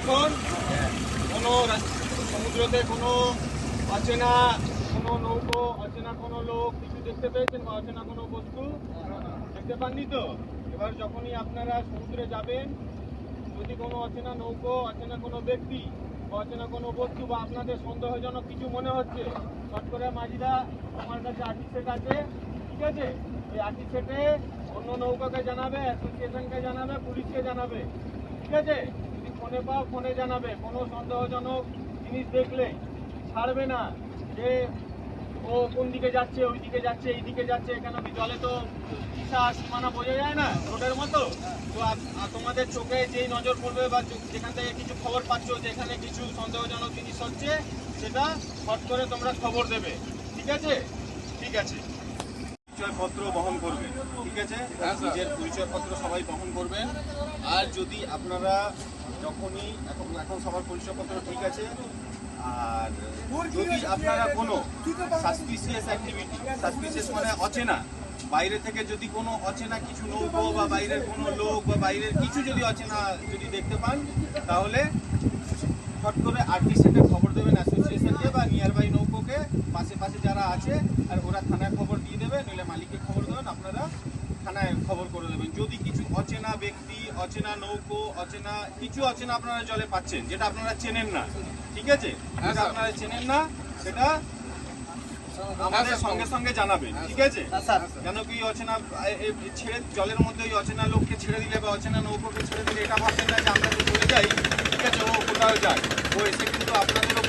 এখন কোনো সমুদ্রতে কোনো অচেনা কোনো নৌকো, অচেনা কোনো লোক কিছু দেখতে পেয়েছেন বা অচেনা কোনো বস্তু দেখতে পাননি তো? এবার যখনই আপনারা সমুদ্রে যাবেন, যদি কোনো অচেনা নৌকো, অচেনা কোনো ব্যক্তি বা অচেনা কোনো বস্তু বা আপনাদের সন্দেহজনক কিছু মনে হচ্ছে শর্ট করে মাঝিরা আমার কাছে আর্টি সেট আছে ঠিক আছে? এই আর্টি সেটে অন্য নৌকাকে জানাবে, অ্যাসোসিয়েশনকে জানাবে, পুলিশকে জানাবে, ঠিক আছে? ফোনে পাও ফোনে জানাবে। কোনো সন্দেহজনক জিনিস দেখলে ছাড়বে না যে ও কোন দিকে যাচ্ছে, ওই দিকে যাচ্ছে, এই দিকে যাচ্ছে, কেন কি জলে তো দিশা সীমানা বোঝা যায় না রোডের মতো? তো তোমাদের চোখে যেই নজর পড়বে বা যেখান থেকে কিছু খবর পাচ্ছ যে এখানে কিছু সন্দেহজনক জিনিস হচ্ছে, সেটা হট করে তোমরা খবর দেবে। ঠিক আছে? ঠিক আছে। পরিচয়পত্র বহন করবেন ঠিক আছে? নিজের পরিচয়পত্র সবাই বহন করবেন। আর যদি আপনারা যখনই এখন এখন সবার পরিচয়পত্র ঠিক আছে আর যদি আপনারা কোনো সাসপিসিয়াস অ্যাক্টিভিটি সাসপিসিয়াস মানে অচেনা বাইরে থেকে যদি কোনো অচেনা কিছু নৌকো বা বাইরের কোনো লোক বা বাইরের কিছু যদি অচেনা যদি দেখতে পান তাহলে ফট করে আরটি সেন্টার খবর দেবেন অ্যাসোসিয়েশনকে বা নিয়ার বাই নৌকোকে পাশে পাশে যারা আছে আর ওরা থানায় খবর দিয়ে দেবে নইলে মালিককে খবর দেবেন আপনারা থানায় খবর করে দেবেন যদি কিছু অচেনা ব্যক্তি অচেনা নৌকো অচেনা কিছু অচেনা আপনারা জলে পাচ্ছেন যেটা আপনারা চেনেন না ঠিক আছে? যেটা আপনারা চেনেন না সেটা আমাদের সঙ্গে সঙ্গে জানাবেন ঠিক আছে? কেন কি অচেনা ছেড়ে জলের মধ্যে ওই অচেনা লোককে ছেড়ে দিলে বা অচেনা নৌকোকে ছেড়ে দিলে এটা ভাববেন না যে আমরা তো চলে যাই ঠিক আছে ও কোথাও যায়। ও এসে কিন্তু আপনাদেরও